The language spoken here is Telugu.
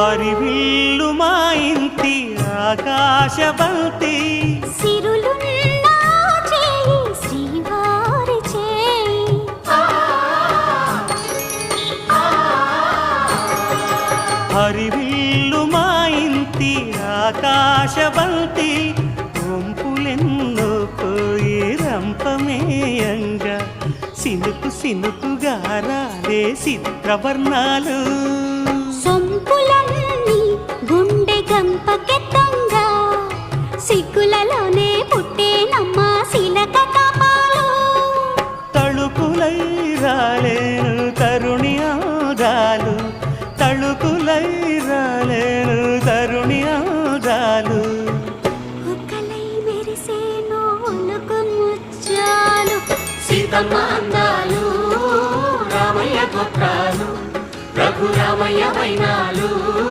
హరివిల్లు మా ఇంటి ఆకాశబంతి చేయి హరివిల్లు మా ఇంటి ఆకాశబంతి వంపులెన్నో పోయి రంపమేయంగా సినుకు సినుకుగా రాలే చిత్రవర్ణాలు. సిగ్గులలోనే పుట్టేనమ్మ శిలక కపాలు. తళుకులై రాలేను తరుణి ఆదాలు. తళుకులై రాలేను తరుణి ఆదాలు. ఒక్కలై మెరిసేనో ఒలుకు ముచ్చాలు. సీతమ్మ అందాలు రామయ్య గోత్రాలు రఘురామయ్య వైనాలు.